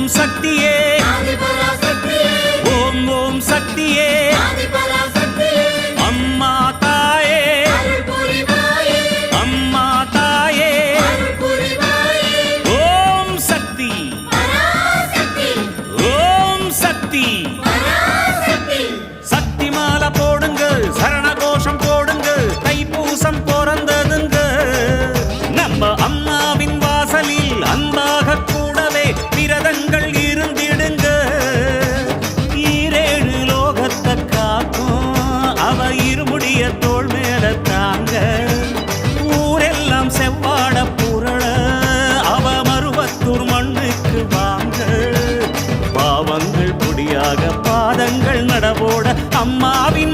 ஓம் சக்தியே. ஓம் ஓம் சக்தியே. படியாக பாதங்கள் நடவோட அம்மாவின்